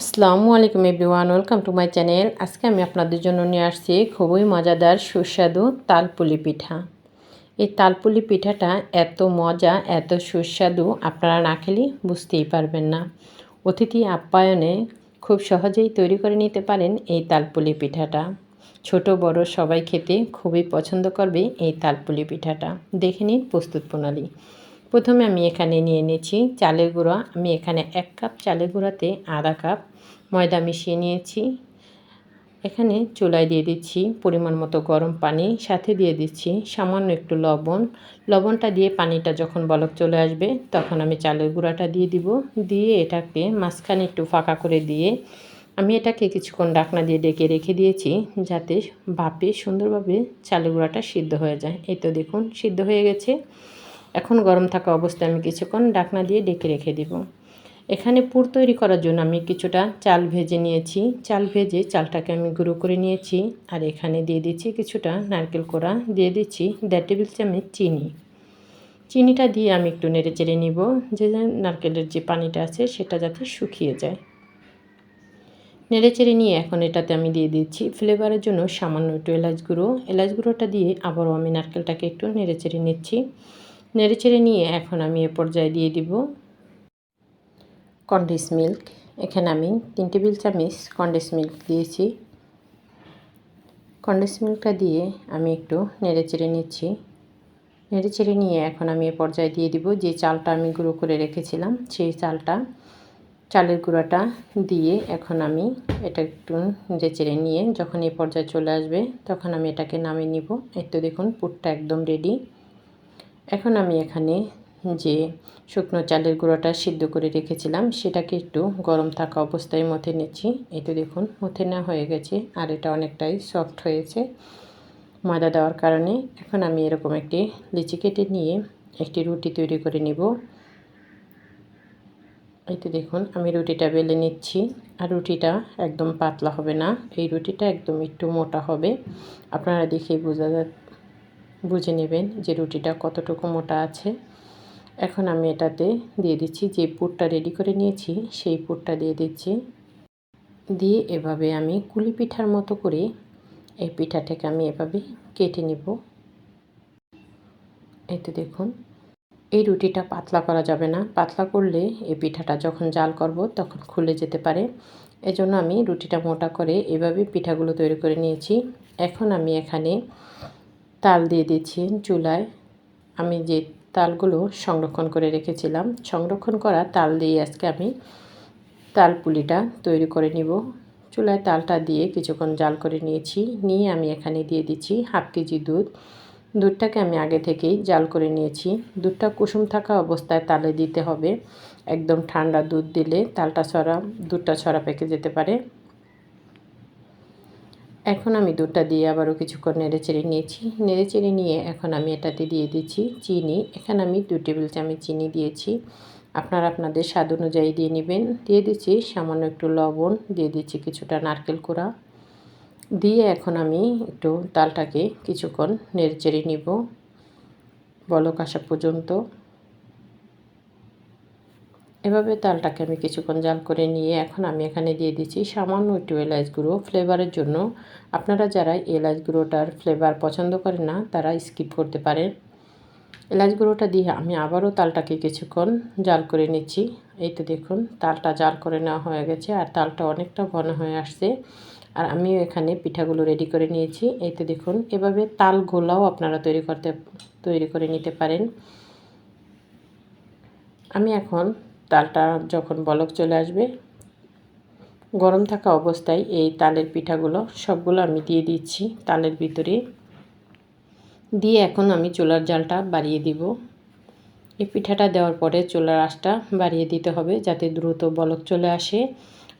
আসসালামু আলাইকুম everyone, welcome to my channel. আজকে আমি আপনাদের জন্য নিয়ে আসছি খুবই মজাদার সুস্বাদু তালপুলি পিঠা। এই তালপুলি পিঠাটা এত মজা, এত সুস্বাদু, আপনারা না খেলে বুঝতেই পারবেন না। অতিথি আপ্যায়নে খুব সহজেই তৈরি করে নিতে পারেন এই তালপুলি পিঠাটা। ছোট, বড় সবাই খেতে খুবই পছন্দ করবে এই তালপুলি পিঠাটা। দেখে নিন প্রস্তুত প্রণালী। প্রথমে আমি এখানে নিয়ে নিয়েছি চালের গুঁড়া। আমি এখানে এক কাপ চালের গুঁড়াতে আধা কাপ ময়দা মিশিয়ে নিয়েছি। এখানে চুলায় দিয়ে দিচ্ছি পরিমাণ মতো গরম পানি, সাথে দিয়ে দিচ্ছি সামান্য একটু লবণ। লবণটা দিয়ে পানিটা যখন বলক চলে আসবে, তখন আমি চালের গুঁড়াটা দিয়ে দিব। দিয়ে এটাকে মাঝখানে একটু ফাঁকা করে দিয়ে আমি এটাকে কিছুক্ষণ ডাকনা দিয়ে ডেকে রেখে দিয়েছি, যাতে ভাপে সুন্দরভাবে চালের গুঁড়াটা সিদ্ধ হয়ে যায়। এই তো দেখুন, সিদ্ধ হয়ে গেছে। এখন গরম থাকা অবস্থায় আমি কিছুক্ষণ ডাকনা দিয়ে ডেকে রেখে দিব। এখানে পুর তৈরি করার জন্য আমি কিছুটা চাল ভেজে নিয়েছি। চাল ভেজে চালটাকে আমি গুঁড়ো করে নিয়েছি আর এখানে দিয়ে দিচ্ছি কিছুটা নারকেল কোড়া, দিয়ে দিচ্ছি দেড় টেবিল চামচ চিনি। চিনিটা দিয়ে আমি একটু নেড়ে চেড়ে নিব, যে নারকেলের যে পানিটা আছে সেটা যাতে শুকিয়ে যায়। নেড়ে চেড়ে নিয়ে এখন এটাতে আমি দিয়ে দিচ্ছি ফ্লেভারের জন্য সামান্য একটু এলাচ গুঁড়ো। এলাচ গুঁড়োটা দিয়ে আবারও আমি নারকেলটাকে একটু নেড়ে চেড়ে নিচ্ছি। নেড়ে চেড়ে নিয়ে এখন আমি এ পর্যায়ে দিয়ে দিব কন্ডেন্স মিল্ক। এখানে আমি তিন টেবিল চামচ কন্ডেন্স মিল্ক দিয়েছি। কন্ডেন্স মিল্কটা দিয়ে আমি একটু নেড়ে চেড়ে নিচ্ছি। নেড়ে চেড়ে নিয়ে এখন আমি এ পর্যায়ে দিয়ে দিব যে চালটা আমি গুঁড়ো করে রেখেছিলাম, সেই চালটা। চালের গুঁড়াটা দিয়ে এখন আমি এটা একটু নেড়ে চেড়ে নিয়ে যখন এই পর্যায়ে চলে আসবে তখন আমি এটাকে নামিয়ে নিব। এই তো দেখুন পুরটা একদম রেডি এখন আমি এখানে যে শুকনো চালের গুঁড়োটা সিদ্ধ করে রেখেছিলাম, সেটাকে একটু গরম থাকা অবস্থায় মথে নিচ্ছি। এই তো দেখুন, মথে না হয়ে গেছে, আর এটা অনেকটাই সফট হয়েছে ময়দা দেওয়ার কারণে। এখন আমি এরকম একটি লিচি কেটে নিয়ে একটি রুটি তৈরি করে নিব। এই তো দেখুন, আমি রুটিটা বেলে নিচ্ছি, আর রুটিটা একদম পাতলা হবে না। এই রুটিটা একদম একটু মোটা হবে। আপনারা দেখেই বোঝা বুঝে নেবেন যে রুটিটা কতটুকু মোটা আছে। এখন আমি এটাতে দিয়ে দিচ্ছি যে পুরটা রেডি করে নিয়েছি, সেই পুরটা দিয়ে দিচ্ছি। দিয়ে এভাবে আমি কুলি পিঠার মতো করে এই পিঠাটাকে আমি এভাবে কেটে নিব। এতে দেখুন, এই রুটিটা পাতলা করা যাবে না। পাতলা করলে এই পিঠাটা যখন জাল করব তখন খুলে যেতে পারে। এজন্য আমি রুটিটা মোটা করে এভাবে পিঠাগুলো তৈরি করে নিয়েছি। এখন আমি এখানে তাল দিয়ে দিচ্ছি চুলায়। আমি যে তালগুলো সংরক্ষণ করে রেখেছিলাম, সংরক্ষণ করা তাল দিয়ে আজকে আমি তাল পুলিটা তৈরি করে নিব। চুলায় তালটা দিয়ে কিছুক্ষণ জাল করে নিয়েছি। নিয়ে আমি এখানে দিয়ে দিচ্ছি হাফ কেজি দুধ। দুধটাকে আমি আগে থেকেই জাল করে নিয়েছি। দুধটা কুসুম থাকা অবস্থায় তালে দিতে হবে। একদম ঠান্ডা দুধ দিলে তালটা ছড়া, দুধটা ছড়া পেকে যেতে পারে। এখন আমি দুধটা দিয়ে আবারও কিছুক্ষণ নেড়ে চেড়ে নিয়েছি। নেড়ে চেড়ে নিয়ে এখন আমি এটাতে দিয়ে দিচ্ছি চিনি। এখানে আমি দু টেবিল চামচ চিনি দিয়েছি। আপনারা আপনাদের স্বাদ অনুযায়ী দিয়ে নেবেন। দিয়ে দিচ্ছি সামান্য একটু লবণ, দিয়ে দিচ্ছি কিছুটা নারকেল কোড়া। দিয়ে এখন আমি একটু তালটাকে কিছুক্ষণ নেড়ে চেড়ে নিব। বলক আসা পর্যন্ত। এভাবে তালটাকে আমি কিছুক্ষণ জাল করে নিয়ে এখন আমি এখানে দিয়ে দিচ্ছি সামান্য একটু এলাচ গুঁড়ো। ফ্লেভারের জন্য আপনারা যারা এলাচ গুঁড়োটার ফ্লেভার পছন্দ করেন না, তারা স্কিপ করতে পারেন। এলাচ গুঁড়োটা দিয়ে আমি আবারও তালটাকে কিছুক্ষণ জাল করে নিচ্ছি। এই তো দেখুন, তালটা জাল করে নেওয়া হয়ে গেছে আর তালটা অনেকটা ঘন হয়ে আসছে। আর আমিও এখানে পিঠাগুলো রেডি করে নিয়েছি। এই তো দেখুন, এভাবে তাল গোলাও আপনারা তৈরি করতে, তৈরি করে নিতে পারেন। আমি এখন তালটা যখন বলক চলে আসবে, গরম থাকা অবস্থায় এই তালের পিঠাগুলো সবগুলো আমি দিয়ে দিচ্ছি তালের ভিতরে। দিয়ে এখন আমি চুলার জালটা বাড়িয়ে দিব। এই পিঠাটা দেওয়ার পরে চুলার আঁচটা বাড়িয়ে দিতে হবে যাতে দ্রুত বলক চলে আসে।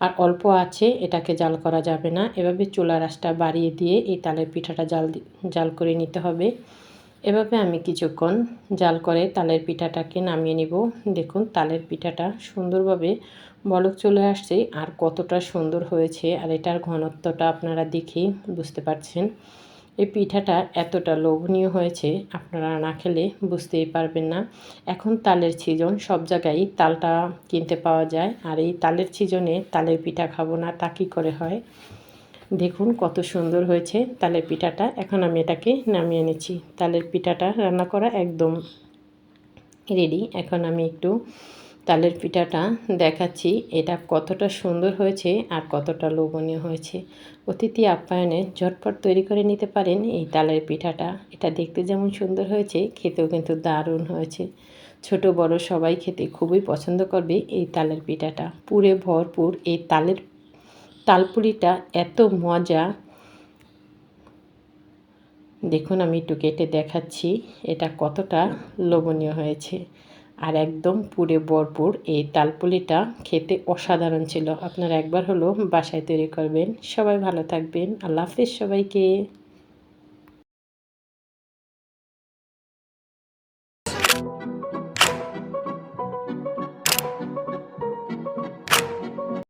আর অল্প আছে, এটাকে জাল করা যাবে না। এভাবে চুলার আঁচটা বাড়িয়ে দিয়ে এই তালের পিঠাটা জাল জাল করে নিতে হবে। এভাবে আমি কিছুক্ষণ জাল করে তালের পিঠাটাকে নামিয়ে নিব। দেখুন, তালের পিঠাটা সুন্দরভাবে বলক চলে আসছে আর কতটা সুন্দর হয়েছে আর এটার ঘনত্বটা আপনারা দেখেই বুঝতে পারছেন। এই পিঠাটা এতটা লোভনীয় হয়েছে, আপনারা না খেলে বুঝতেই পারবেন না। এখন তালের সিজন সব জায়গায় তালটা কিনতে পাওয়া যায় আর এই তালের সিজনে তালের পিঠা খাব না, তা কী করে হয়? দেখুন কত সুন্দর হয়েছে তালের পিঠাটা। এখন আমি এটাকে নামিয়ে নিচ্ছি। তালের পিঠাটা রান্না করা একদম রেডি। এখন আমি একটু তালের পিঠাটা দেখাচ্ছি। এটা কতটা সুন্দর হয়েছে আর কতটা লোভনীয় হয়েছে। অতিথি আপ্যায়নে ঝটপট তৈরি করে নিতে পারেন এই তালের পিঠাটা। এটা দেখতে যেমন সুন্দর হয়েছে, খেতেও কিন্তু দারুণ হয়েছে। ছোট, বড় সবাই খেতে খুবই পছন্দ করবে এই তালের পিঠাটা। পুরে ভরপুর এই তালের তালপুরিটা এত মজা। দেখুন আমি একটু কেটে দেখাচ্ছি, এটা কতটা লোভনীয় হয়েছে। আর একদম পুরে ভরপুর এই তালপুলিটা খেতে অসাধারণ ছিল। আপনারা একবার হলো বাসায় তৈরি করবেন। সবাই ভালো থাকবেন। আল্লাহ হাফেজ সবাইকে।